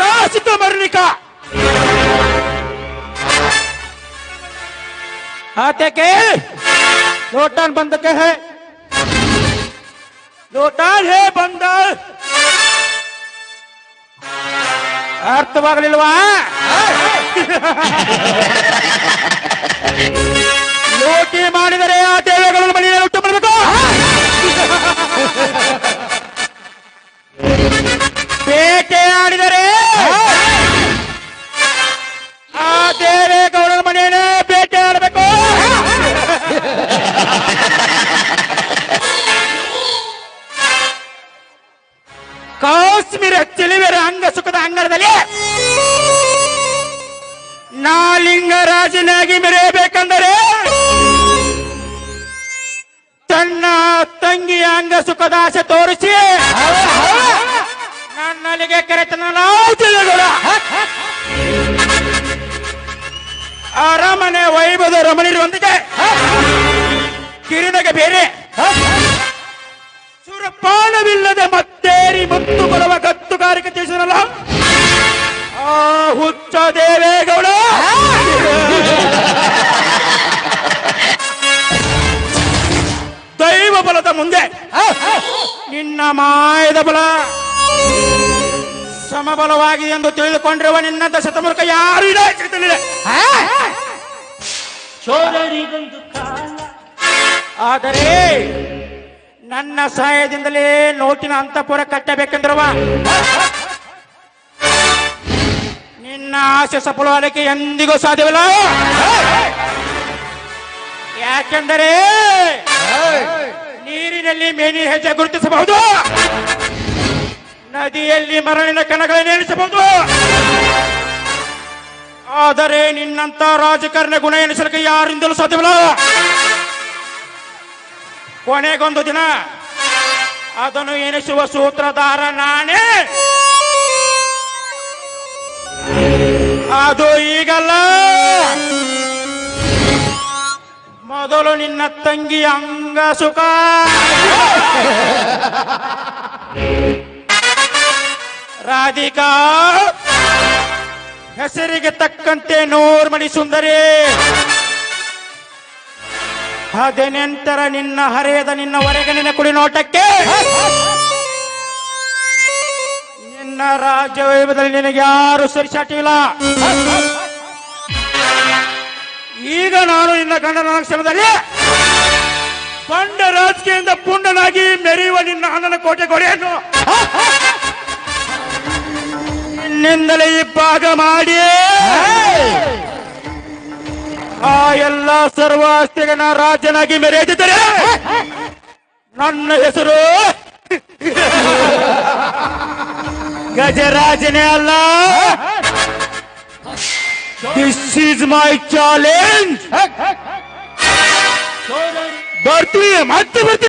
ಕಾಸಿತ ಮರಣಿಕ आते के लोटान बंद के है ಲೋಟಾನ್ ಹೇ ಬಂದ ಅರ್ಥವಾಗಲಿಲ್ವಾ ಕಾಶ್ಮೀರ ಚೆಲುವೆರ ಅಂಗ ಸುಖದ ಅಂಗಳದಲ್ಲಿ ನಾಲಿಂಗರಾಜನಾಗಿ ಮೆರೆಯಬೇಕೆಂದರೆ ತನ್ನ ತಂಗಿಯ ಅಂಗ ಸುಖದ ಆಸೆ ತೋರಿಸಿ ನನ್ನಲ್ಲಿಗೆ ಕರೆತನ ನಾವು ತಿಳಿದ ಅರಮನೆ ವೈಭವದ ರಮಣಿರುವಂತಿದೆ ಕಿರಿನಗೆ ಬೇರೆ. ಸುರಪಾನವಿಲ್ಲದೆ ಮತ್ತೇರಿ ಮುತ್ತು ಬರುವ ಕತ್ತುಗಾರಿಕೆ ತಿಳಿಸಿದನಲ್ಲ ಆ ಹುಚ್ಚ ದೇವೇಗೌಡ! ದೈವ ಬಲದ ಮುಂದೆ. ನಿನ್ನ ಮಾಯದ ಬಲ. ಸಮಬಲವಾಗಿ ಎಂದು ತಿಳಿದುಕೊಂಡಿರುವ ನಿನ್ನ ಶತಮುಖ ಯಾರು ಇಲ್ಲ ಕಾಲ. ಆದರೆ ನನ್ನ ಸಹಾಯದಿಂದಲೇ ನೋಟಿನ ಅಂತಪುರ ಕಟ್ಟಬೇಕೆಂದಿರುವ ನಿನ್ನ ಆಸೆ ಸಫಲವಾಗಲಿಕ್ಕೆ ಎಂದಿಗೂ ಸಾಧ್ಯವಿಲ್ಲ. ಯಾಕೆಂದರೆ ನೀರಿನಲ್ಲಿ ಮೇನಿ ಹೆಜ್ಜೆ ಗುರುತಿಸಬಹುದು. ನದಿಯಲ್ಲಿ ಮರಳಿನ ಕಣಗಳನ್ನು ಎಣಿಸಬಹುದು ಆದರೆ ನಿನ್ನಂತ ರಾಜಕಾರಣ ಗುಣ ಎನಿಸಲಿಕ್ಕೆ ಯಾರಿಂದಲೂ ಸಾಧ್ಯವಿಲ್ಲ. ಕೊನೆಗೊಂದು ದಿನ ಅದನ್ನು ಎನಿಸುವ ಸೂತ್ರಧಾರ ನಾನೇ. ಅದು ಈಗಲ್ಲ. ಮೊದಲು ನಿನ್ನ ತಂಗಿ ಅಂಗ ಸುಖ. ರಾಧಿಕಾ, ಹೆಸರಿಗೆ ತಕ್ಕಂತೆ ನೋರ್ಮಡಿ ಸುಂದರಿ. ಹದಿನೆಂಟರ ನಿನ್ನ ಹರೆಯದ ನಿನ್ನ ಹೊರಗೆ ನಿನ್ನ ಕುಡಿ ನೋಟಕ್ಕೆ ನಿನ್ನ ರಾಜ್ಯ ವೈಭವದಲ್ಲಿ ನಿನಗೆ ಯಾರು ಸರಿಸಾಟಿಲ್ಲ ಈಗ ನಾನು ನಿನ್ನ ಗಂಡನ ಕ್ಷಣದಲ್ಲಿ ಬಂಡ ರಾಜಕೀಯದಿಂದ ಪುಂಡನಾಗಿ ಮೆರೆಯುವ ನಿನ್ನ ಅಣ್ಣನ ಕೋಟೆ ಕೊಡೆಯನ್ನು ನಿನ್ನಿಂದಲೇ ಈ ಭಾಗ ಮಾಡಿ ಆ ಎಲ್ಲ ಸರ್ವ ಆಸ್ತಿಗೆ ನಾ ರಾಜನಾಗಿ ಮೆರೆಯುತ್ತಿದ್ದರೆ ನನ್ನ ಹೆಸರು ಗಜರಾಜನೇ ಅಲ್ಲ. ದಿಸ್ ಈಸ್ ಮೈ ಚಾಲೆಂಜ್ ಬರ್ತೀವಿ ಮತ್ತೆ ಬರ್ತೀವಿ